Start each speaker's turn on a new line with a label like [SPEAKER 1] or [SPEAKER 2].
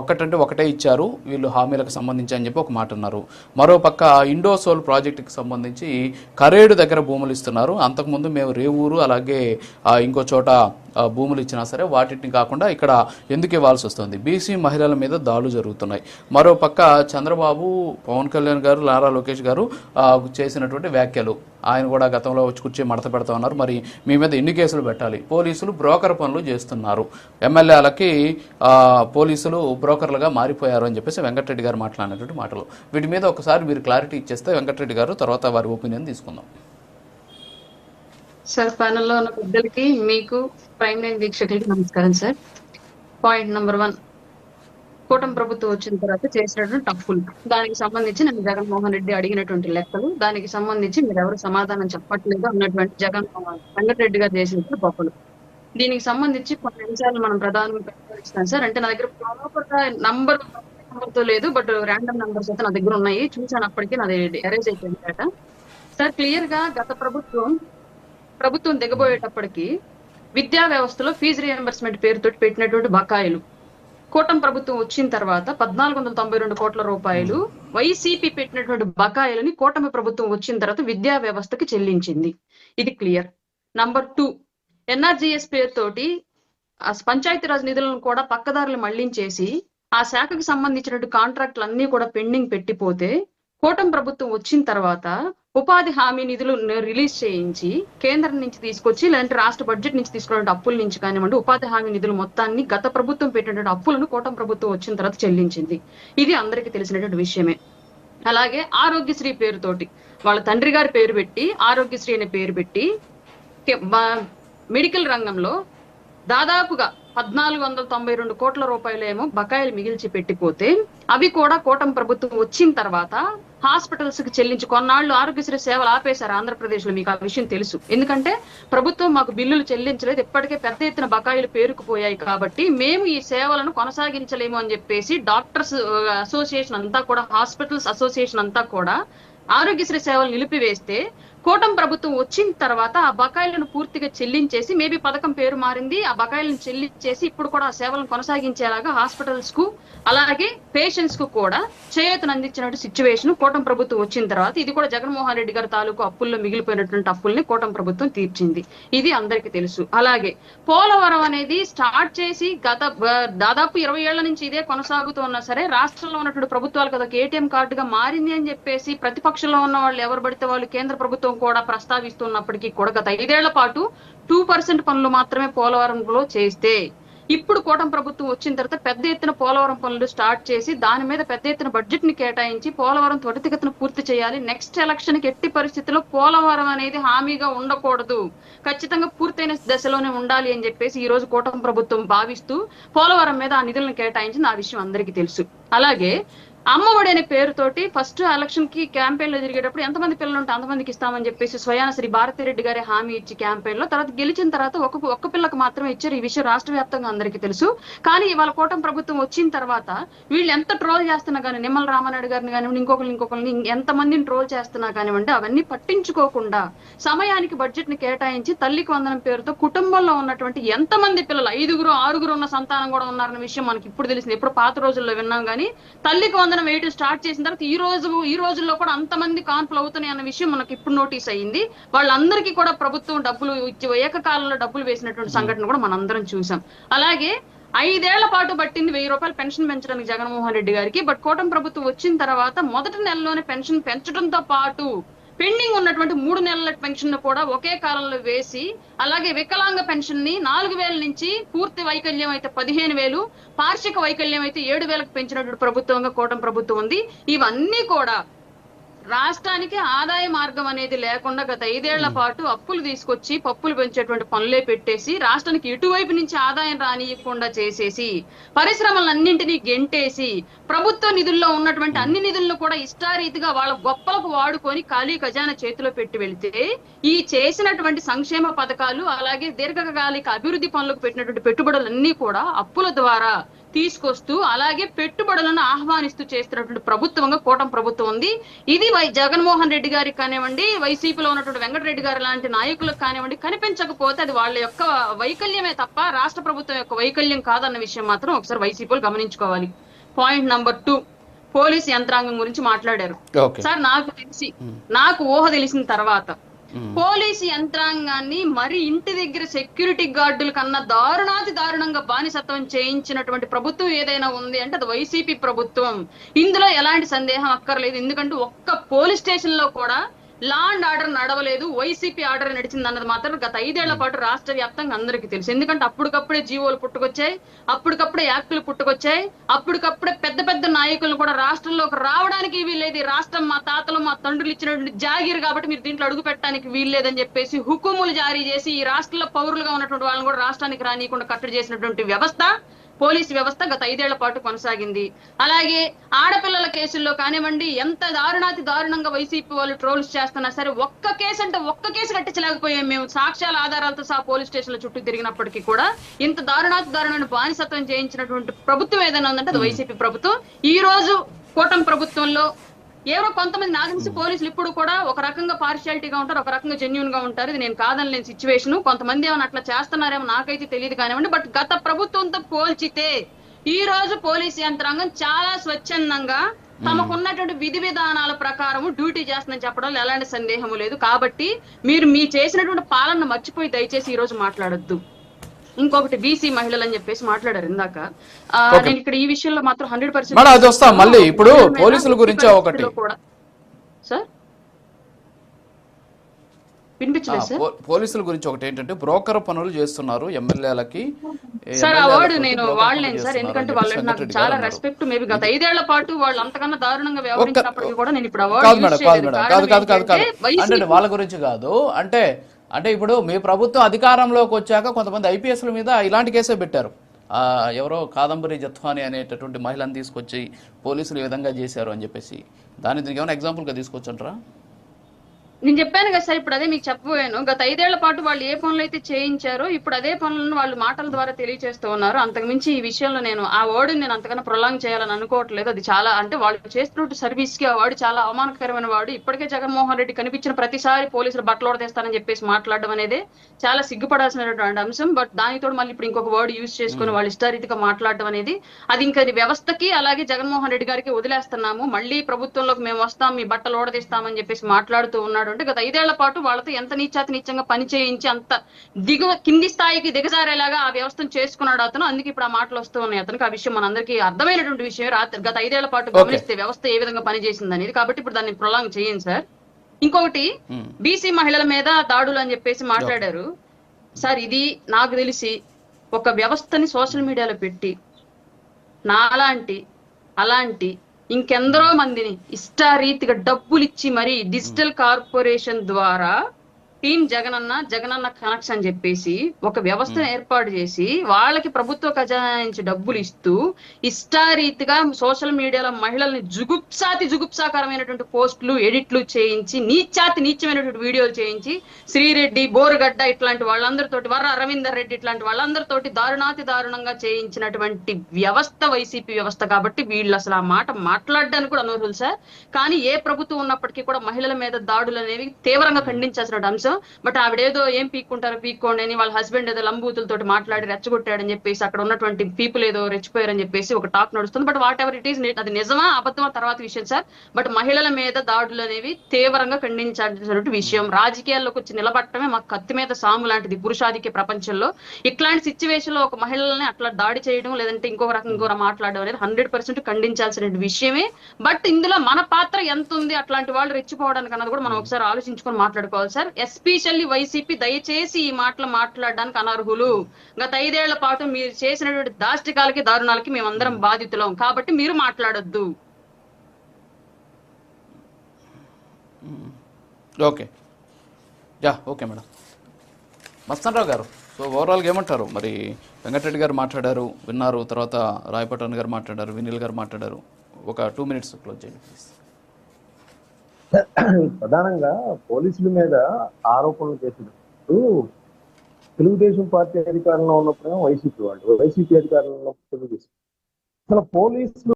[SPEAKER 1] ఒక్కటంటే ఒకటే ఇచ్చారు వీళ్ళు హామీలకు సంబంధించి అని చెప్పి ఒక మాట అన్నారు. మరో పక్క ఇండోసోల్ ప్రాజెక్టుకి సంబంధించి కరేడు దగ్గర భూములు ఇస్తున్నారు. అంతకుముందు మేము రేవూరు అలాగే ఇంకో చోట భూములు ఇచ్చినా సరే వాటిని కాకుండా ఇక్కడ ఎందుకు ఇవ్వాల్సి వస్తుంది? బీసీ మహిళల మీద దాడులు జరుగుతున్నాయి. మరో పక్క చంద్రబాబు పవన్ కళ్యాణ్ గారు లారా లోకేష్ గారు చేసినటువంటి వ్యాఖ్యలు. ఆయన కూడా గతంలో వచ్చి కూర్చొని మడత పెడతా ఉన్నారు. మరి మీ మీద ఎన్ని కేసులు పెట్టాలి? పోలీసులు బ్రోకర్ పనులు చేస్తున్నారు. ఎమ్మెల్యేలకి పోలీసులు బ్రోకర్లుగా మారిపోయారు అని చెప్పేసి వెంకటరెడ్డి గారు మాట్లాడినటువంటి మాటలు. వీటి మీద ఒకసారి మీరు క్లారిటీ ఇచ్చేస్తే వెంకటరెడ్డి గారు తర్వాత వారి ఒపీనియన్ తీసుకుందాం.
[SPEAKER 2] సార్ ప్యానల్లో ఉన్న పెద్దలకి మీకు ప్రైమ్ లైన్ వీక్షకులకి నమస్కారం సార్. పాయింట్ నెంబర్ వన్ కూటమి ప్రభుత్వం వచ్చిన తర్వాత చేసినటువంటి తప్పులు. దానికి సంబంధించి నేను జగన్మోహన్ రెడ్డి అడిగినటువంటి లెక్కలు దానికి సంబంధించి మీరు ఎవరు సమాధానం చెప్పట్లేదు అన్నటువంటి జగన్ వెంకటరెడ్డి గారు చేసినటువంటి తప్పులు. దీనికి సంబంధించి కొన్ని అంశాలు మనం ప్రధానంగా ప్రస్తావిస్తాం సార్. అంటే నా దగ్గర ప్రాపర్గా నంబర్ నంబర్తో లేదు బట్ ర్యాండమ్ నంబర్స్ అయితే నా దగ్గర ఉన్నాయి. చూసాను అప్పటికి నాది అరేంజ్ అయిపోయింది సార్ క్లియర్గా గత ప్రభుత్వం ప్రభుత్వం దిగబోయేటప్పటికి విద్యా వ్యవస్థలో ఫీజు రియంబర్స్మెంట్ పేరుతో పెట్టినటువంటి బకాయిలు. కూటమి ప్రభుత్వం వచ్చిన తర్వాత పద్నాలుగు వందల తొంభై రెండు కోట్ల రూపాయలు వైసీపీ పెట్టినటువంటి బకాయిలని కూటమి ప్రభుత్వం వచ్చిన తర్వాత విద్యా వ్యవస్థకి చెల్లించింది. ఇది క్లియర్. నంబర్ టూ ఎన్ఆర్జీఎస్ పేరుతోటి ఆ పంచాయతీరాజ్ నిధులను కూడా పక్కదారులు మళ్ళించేసి ఆ శాఖకు సంబంధించినటువంటి కాంట్రాక్ట్లు అన్ని కూడా పెండింగ్ పెట్టిపోతే కూటమి ప్రభుత్వం వచ్చిన తర్వాత ఉపాధి హామీ నిధులు రిలీజ్ చేయించి కేంద్రం నుంచి తీసుకొచ్చి లేదంటే రాష్ట్ర బడ్జెట్ నుంచి తీసుకున్న అప్పుల నుంచి కానివ్వండి ఉపాధి హామీ నిధులు మొత్తాన్ని గత ప్రభుత్వం పెట్టినటువంటి అప్పులను కూటమి ప్రభుత్వం వచ్చిన తర్వాత చెల్లించింది. ఇది అందరికీ తెలిసినటువంటి విషయమే. అలాగే ఆరోగ్యశ్రీ పేరుతోటి వాళ్ళ తండ్రి గారి పేరు పెట్టి ఆరోగ్యశ్రీ అనే పేరు పెట్టి మెడికల్ రంగంలో దాదాపుగా పద్నాలుగు వందల తొంభై రెండు కోట్ల రూపాయలేమో బకాయిలు మిగిల్చి పెట్టిపోతే అవి కూడా కూటమి ప్రభుత్వం వచ్చిన తర్వాత హాస్పిటల్స్కి చెల్లించి కొన్నాళ్ళు ఆరోగ్యశ్రీ సేవలు ఆపేశారు ఆంధ్రప్రదేశ్లో మీకు ఆ విషయం తెలుసు. ఎందుకంటే ప్రభుత్వం మాకు బిల్లులు చెల్లించలేదు. ఇప్పటికే పెద్ద ఎత్తున బకాయిలు పేరుకుపోయాయి కాబట్టి మేము ఈ సేవలను కొనసాగించలేము అని చెప్పేసి డాక్టర్స్ అసోసియేషన్ అంతా కూడా హాస్పిటల్స్ అసోసియేషన్ అంతా కూడా ఆరోగ్యశ్రీ సేవలు నిలిపివేస్తే కూటం ప్రభుత్వం వచ్చిన తర్వాత ఆ బకాయిలను పూర్తిగా చెల్లించేసి మేబీ పథకం పేరు మారింది ఆ బకాయిలను చెల్లించేసి ఇప్పుడు కూడా ఆ సేవలను కొనసాగించేలాగా హాస్పిటల్స్కు అలాగే పేషెంట్స్కు కూడా చేయూతను అందించినట్టు సిచ్యువేషన్ కూటం ప్రభుత్వం వచ్చిన తర్వాత ఇది కూడా జగన్మోహన్ రెడ్డి గారి తాలూకు అప్పుల్లో మిగిలిపోయినటువంటి అప్పుల్ని కూటం ప్రభుత్వం తీర్చింది. ఇది అందరికీ తెలుసు. అలాగే పోలవరం అనేది స్టార్ట్ చేసి గత దాదాపు ఇరవై ఏళ్ళ నుంచి ఇదే కొనసాగుతున్నా సరే రాష్ట్రంలో ఉన్నటువంటి ప్రభుత్వాలకు అదొక ఏటీఎం కార్డుగా మారింది అని చెప్పేసి ప్రతిపక్షంలో ఉన్న వాళ్ళు ఎవరు పడితే వాళ్ళు కేంద్ర ప్రభుత్వం కూడా ప్రస్తావిస్తున్నప్పటికీ కూడా గత ఐదేళ్ళ పాటు టూ పర్సెంట్ పనులు మాత్రమే పోలవరంలో చేస్తే ఇప్పుడు కూటమి ప్రభుత్వం వచ్చిన తర్వాత పెద్ద ఎత్తున పోలవరం పనులు స్టార్ట్ చేసి దాని మీద పెద్ద ఎత్తున బడ్జెట్ని కేటాయించి పోలవరం త్వరితగతిన పూర్తి చేయాలి. నెక్స్ట్ ఎలక్షన్కి ఎట్టి పరిస్థితుల్లో పోలవరం అనేది హామీగా ఉండకూడదు. ఖచ్చితంగా పూర్తయిన దశలోనే ఉండాలి అని చెప్పేసి ఈ రోజు కూటమి ప్రభుత్వం భావిస్తూ పోలవరం మీద ఆ నిధులను కేటాయించింది. ఆ విషయం అందరికీ తెలుసు. అలాగే అమ్మఒడి అనే పేరుతోటి ఫస్ట్ ఎలక్షన్కి క్యాంపెయిన్లో జరిగేటప్పుడు ఎంతమంది పిల్లలు ఉంటే అంతమందికి ఇస్తామని చెప్పేసి స్వయాన శ్రీ భారతిరెడ్డి గారి హామీ ఇచ్చి క్యాంపెయిన్లో తర్వాత గెలిచిన తర్వాత ఒక ఒక్క పిల్లకు మాత్రమే ఇచ్చారు. ఈ విషయం రాష్ట్ర వ్యాప్తంగా అందరికీ తెలుసు. కానీ ఇవాళ కూటమి ప్రభుత్వం వచ్చిన తర్వాత వీళ్ళు ఎంత ట్రోల్ చేస్తున్నా కానీ నిమ్మల రామానాయుడు గారిని కానివ్వండి ఇంకొకరిని ఇంకొకరిని ఎంత మందిని ట్రోల్ చేస్తున్నా కానివ్వండి అవన్నీ పట్టించుకోకుండా సమయానికి బడ్జెట్ని కేటాయించి తల్లికి వందనం పేరుతో కుటుంబంలో ఉన్నటువంటి ఎంతమంది పిల్లలు ఐదుగురు ఆరుగురు ఉన్న సంతానం కూడా ఉన్నారన్న విషయం మనకి ఇప్పుడు తెలిసింది. ఎప్పుడు పాత రోజుల్లో విన్నాం కానీ తల్లికి వందనం వేయటం స్టార్ట్ చేసిన తర్వాత ఈ రోజు ఈ రోజుల్లో కూడా అంతమంది కాన్పులు అవుతున్నాయి అన్న విషయం మనకి ఇప్పుడు నోటీస్ అయ్యింది. వాళ్ళందరికీ కూడా ప్రభుత్వం డబ్బులు ఇచ్చి ఏకకాలంలో డబ్బులు వేసినటువంటి సంఘటన కూడా మనందరం చూసాం. అలాగే ఐదేళ్ళ పాటు పట్టింది వెయ్యి రూపాయలు పెన్షన్ పెంచడానికి జగన్మోహన్ రెడ్డి గారికి. బట్ కూటమి ప్రభుత్వం వచ్చిన తర్వాత మొదటి నెలలోనే పెన్షన్ పెంచడంతో పాటు పెండింగ్ ఉన్నటువంటి మూడు నెలల పెన్షన్ కూడా ఒకే కాలంలో వేసి అలాగే వికలాంగ పెన్షన్ని నాలుగు వేల నుంచి పూర్తి వైకల్యం అయితే పదిహేను వేలు పార్షిక వైకల్యం అయితే ఏడు వేలకు పెంచినటువంటి ప్రభుత్వంగా కూటమి ప్రభుత్వం ఉంది. ఇవన్నీ కూడా రాష్ట్రానికి ఆదాయ మార్గం అనేది లేకుండా గత ఐదేళ్ళ పాటు అప్పులు తీసుకొచ్చి పప్పులు పెంచేటువంటి పనులే పెట్టేసి రాష్ట్రానికి ఎటువైపు నుంచి ఆదాయం రానియకుండా చేసేసి పరిశ్రమలన్నింటినీ గెంటేసి ప్రభుత్వ నిధుల్లో ఉన్నటువంటి అన్ని నిధులను కూడా ఇష్టారీతిగా వాళ్ళ గొప్పలకు వాడుకొని ఖాళీ ఖజానా చేతిలో పెట్టి వెళితే ఈ చేసినటువంటి సంక్షేమ పథకాలు అలాగే దీర్ఘకాలిక అభివృద్ధి పనులకు పెట్టినటువంటి పెట్టుబడులన్నీ కూడా అప్పుల ద్వారా తీసుకొస్తూ అలాగే పెట్టుబడులను ఆహ్వానిస్తూ చేస్తున్నటువంటి ప్రభుత్వంగా కూటమి ప్రభుత్వం ఉంది. ఇది వై జగన్మోహన్ రెడ్డి గారికి కానివ్వండి వైసీపీలో ఉన్నటువంటి వెంకటరెడ్డి గారు లాంటి నాయకులకు కానివ్వండి కనిపించకపోతే అది వాళ్ళ యొక్క వైకల్యమే తప్ప రాష్ట్ర ప్రభుత్వం యొక్క వైకల్యం కాదన్న విషయం మాత్రం ఒకసారి వైసీపీలు గమనించుకోవాలి. పాయింట్ నంబర్ టూ పోలీస్ యంత్రాంగం గురించి మాట్లాడారు. సార్ నాకు తెలిసి నాకు ఊహ తెలిసిన తర్వాత. పోలీసు యంత్రాంగాన్ని మరి ఇంటి దగ్గర సెక్యూరిటీ గార్డుల కన్నా దారుణాతి దారుణంగా బానిసత్వం చేయించినటువంటి ప్రభుత్వం ఏదైనా ఉంది అంటే అది వైసీపీ ప్రభుత్వం. ఇందులో ఎలాంటి సందేహం అక్కర్లేదు. ఎందుకంటే ఒక్క పోలీస్ స్టేషన్లో కూడా లా అండ్ ఆర్డర్ నడవలేదు. వైసీపీ ఆర్డర్ నడిచింది అన్నది మాత్రం గత ఐదేళ్ళ పాటు రాష్ట్ర వ్యాప్తంగా అందరికీ తెలుసు. ఎందుకంటే అప్పటికప్పుడే జీవోలు పుట్టుకొచ్చాయి అప్పటికప్పుడే యాక్టులు పుట్టుకొచ్చాయి అప్పటికప్పుడే పెద్ద పెద్ద నాయకులు కూడా రాష్ట్రంలోకి రావడానికి వీల్లేదు. ఈ రాష్ట్రం మా తాతలు మా తండ్రులు ఇచ్చినటువంటి జాగీర్ కాబట్టి మీరు దీంట్లో అడుగు పెట్టడానికి వీల్లేదని చెప్పేసి హుకుములు జారీ చేసి ఈ రాష్ట్రంలో పౌరులుగా ఉన్నటువంటి వాళ్ళని కూడా రాష్ట్రానికి రానియకుండా కట్టడి చేసినటువంటి వ్యవస్థ పోలీస్ వ్యవస్థ గత ఐదేళ్ళ పాటు కొనసాగింది. అలాగే ఆడపిల్లల కేసుల్లో కానివ్వండి ఎంత దారుణాతి దారుణంగా వైసీపీ వాళ్ళు ట్రోల్స్ చేస్తున్నా సరే ఒక్క కేసు అంటే ఒక్క కేసు కట్టించలేకపోయాం మేము. సాక్ష్యాల ఆధారాలతో సహా పోలీస్ స్టేషన్ల చుట్టూ తిరిగినప్పటికీ కూడా ఇంత దారుణాతి దారుణమైన బానిసత్వం చేయించినటువంటి ప్రభుత్వం ఏదైనా ఉందంటే అది వైసీపీ ప్రభుత్వం. ఈ రోజు కూటమి ప్రభుత్వంలో ఎవరో కొంతమంది నాకు తెలిసి పోలీసులు ఇప్పుడు కూడా ఒక రకంగా పార్షియాలిటీగా ఉంటారు ఒక రకంగా జెన్యున్గా ఉంటారు. ఇది నేను కాదనలేని సిచ్యువేషన్ కొంతమంది ఏమైనా అట్లా చేస్తున్నారేమో నాకైతే తెలియదు కానివ్వండి. బట్ గత ప్రభుత్వంతో పోల్చితే ఈ రోజు పోలీస్ యంత్రాంగం చాలా స్వచ్ఛందంగా తమకున్నటువంటి విధి విధానాల ప్రకారం డ్యూటీ చేస్తుందని చెప్పడంలో ఎలాంటి సందేహము లేదు. కాబట్టి మీరు మీ చేసినటువంటి పాలన మర్చిపోయి దయచేసి ఈ రోజు మాట్లాడొద్దు. ఇంకొకటి బీసీ మహిళలు అని చెప్పేసి మాట్లాడారు ఇందాక. నేను ఇక్కడ ఈ విషయంలో మాత్రం హండ్రెడ్
[SPEAKER 1] మేడం, అది వస్తాం. మళ్ళీ. ఇప్పుడు పోలీసుల గురించి ఒకటి.
[SPEAKER 2] సార్ వినిపించలేదు సార్
[SPEAKER 1] పోలీసుల గురించి ఒకటి ఏంటంటే బ్రోకర్ పనులు చేస్తున్నారు ఎమ్మెల్యేలకి.
[SPEAKER 2] సార్ ఆ వర్డ్ నేను వాడలేను సార్ ఎందుకంటే
[SPEAKER 1] చేస్తున్నారు
[SPEAKER 2] వాళ్ళు
[SPEAKER 1] అని
[SPEAKER 2] నాకు చాలా రెస్పెక్ట్ మేబీ గత ఐదేళ్ళ పాటు వాళ్ళు అంతకన్నా దారుణంగా వ్యవహరించినప్పటికీ కూడా నేను ఇప్పుడు
[SPEAKER 1] కాదు మేడం కాదు మేడం కాదు కాదు కాదు కాదు. అంటే వాళ్ళ గురించి కాదు. అంటే అంటే ఇప్పుడు మీ ప్రభుత్వం అధికారంలోకి వచ్చాక కొంతమంది ఐపీఎస్ల మీద ఇలాంటి కేసే పెట్టారు. ఎవరో కాదంబరి జత్వాని అనేటటువంటి మహిళను తీసుకొచ్చి పోలీసులు ఈ విధంగా చేశారు అని చెప్పేసి. దాన్ని దీనికి ఏమైనా ఎగ్జాంపుల్గా తీసుకొచ్చంటారా?
[SPEAKER 2] నేను చెప్పాను కదా సార్ ఇప్పుడు అదే మీకు చెప్పబోయాను. గత ఐదేళ్ళ పాటు వాళ్ళు ఏ పనులు అయితే చేయించారో ఇప్పుడు అదే పనులను వాళ్ళు మాటల ద్వారా తెలియజేస్తూ ఉన్నారు. అంతకుమించి ఈ విషయంలో నేను ఆ వర్డ్ నేను అంతకన్నా ప్రొలాంగ్ చేయాలని అనుకోవట్లేదు. అది చాలా అంటే వాళ్ళు చేస్తున్న సర్వీస్కి ఆ వాడు చాలా అవమానకరమైన వాడు ఇప్పటికే జగన్మోహన్ రెడ్డి కనిపించిన ప్రతిసారి పోలీసులు బట్టలు ఓడతేస్తానని చెప్పేసి మాట్లాడడం అనేది చాలా సిగ్గుపడాల్సినటువంటి అంశం. బట్ దానితో మళ్ళీ ఇప్పుడు ఇంకొక వర్డ్ యూజ్ చేసుకుని వాళ్ళు ఇష్టారీతిగా మాట్లాడడం అనేది అది ఇంకా వ్యవస్థకి అలాగే జగన్మోహన్ రెడ్డి గారికి వదిలేస్తున్నాము. మళ్ళీ ప్రభుత్వంలోకి మేము వస్తాం మీ బట్టలు ఓడదీస్తామని చెప్పేసి మాట్లాడుతూ ఉన్నాడు అంటే గత ఐదేళ్ళ పాటు వాళ్ళతో ఎంత నీచాతి నీచంగా పని చేయించి అంత దిగువ కింది స్థాయికి దిగజారేలాగా ఆ వ్యవస్థను చేసుకున్నాడు అతను. అందుకే ఇప్పుడు ఆ మాటలు వస్తూ ఉన్నాయి. అతనికి ఆ విషయం మనందరికీ అర్థమైనటువంటి విషయం రాత్రి గత ఐదేళ్ళ పాటు గమనిస్తే వ్యవస్థ ఏ విధంగా పనిచేసింది అనేది. కాబట్టి ఇప్పుడు దాన్ని ప్రొలాంగ్ చేయండి సార్. ఇంకొకటి. బీసీ మహిళల మీద దాడులు అని చెప్పేసి మాట్లాడారు. సార్ ఇది నాకు తెలిసి ఒక వ్యవస్థని సోషల్ మీడియాలో పెట్టి నాలాంటి అలాంటి ఇంకెందరో మందిని ఇష్టారీతిగా డబ్బులు ఇచ్చి మరి డిజిటల్ కార్పొరేషన్ ద్వారా టీం జగనన్న జగనన్న కనెక్షన్ అని చెప్పేసి ఒక వ్యవస్థను ఏర్పాటు చేసి వాళ్ళకి ప్రభుత్వ ఖజానా నుంచి డబ్బులు ఇస్తూ ఇష్టారీతిగా సోషల్ మీడియాలో మహిళల్ని జుగుప్సాతి జుగుప్సాకరమైనటువంటి పోస్టులు ఎడిట్లు చేయించి నీచాతి నీచమైనటువంటి వీడియోలు చేయించి శ్రీరెడ్డి బోరుగడ్డ ఇట్లాంటి వాళ్ళందరితోటి వర్ర రవీందర్ రెడ్డి ఇట్లాంటి వాళ్ళందరితోటి దారుణాతి దారుణంగా చేయించినటువంటి వ్యవస్థ వైసీపీ వ్యవస్థ కాబట్టి వీళ్ళు అసలు ఆ మాట మాట్లాడడానికి కూడా అనర్హులు సార్. కానీ ఏ ప్రభుత్వం ఉన్నప్పటికీ కూడా మహిళల మీద దాడులు అనేవి తీవ్రంగా ఖండించాల్సిన అంశం. బట్ ఆవిడేదో ఏం పీక్కుంటారో పీక్కోండి అని వాళ్ళ హస్బెండ్ ఏదో లంబూతులతో మాట్లాడి రెచ్చగొట్టాడని చెప్పేసి అక్కడ ఉన్నటువంటి పీపుల్ ఏదో రెచ్చిపోయారని చెప్పేసి ఒక టాక్ నడుస్తుంది. But whatever it is అది నిజమా అబద్ధమా తర్వాత విషయం సార్. బట్ మహిళల మీద దాడులు అనేవి తీవ్రంగా ఖండించాల్సినటువంటి విషయం. రాజకీయాల్లోకి వచ్చి నిలబడటమే మాకు కత్తి మీద సాము లాంటిది పురుషాధిక్య ప్రపంచంలో. ఇట్లాంటి సిచ్యువేషన్లో ఒక మహిళల్ని అట్లా దాడి చేయడం లేదంటే ఇంకొక రకం ఇంకొక మాట్లాడడం అనేది హండ్రెడ్ పర్సెంట్ ఖండించాల్సిన విషయమే. బట్ ఇందులో మన పాత్ర ఎంత ఉంది అట్లాంటి వాళ్ళు రెచ్చిపోవడానికి అన్నది కూడా మనం ఒకసారి ఆలోచించుకొని మాట్లాడుకోవాలి సార్. ఎస్ ఎస్పెషల్లీ వైసీపీ దయచేసి ఈ మాటలు మాట్లాడడానికి అనర్హులు. గత ఐదేళ్ళ పాటు మీరు చేసినటువంటి దాష్టికాలకి దారుణాలకి మేమందరం బాధితులం. కాబట్టి మీరు మాట్లాడొద్దు.
[SPEAKER 1] Okay. Ya okay madam. Mastanarao గారు సో ఓవరాల్గా ఏమంటారు? మరి వెంకటరెడ్డి గారు మాట్లాడారు విన్నారు తర్వాత రాయపట్టణ్ గారు మాట్లాడారు వినిల్ గారు మాట్లాడారు. ఒక టూ మినిట్స్ క్లోజ్ చేయండి ప్లీజ్.
[SPEAKER 3] ప్రధానంగా పోలీసుల మీద ఆరోపణలు చేసినప్పుడు తెలుగుదేశం పార్టీ అధికారంలో ఉన్నప్పుడేమో వైసీపీ వాళ్ళు వైసీపీ అధికారంలో ఉన్నప్పుడు తెలుగుదేశం. అసలు పోలీసులు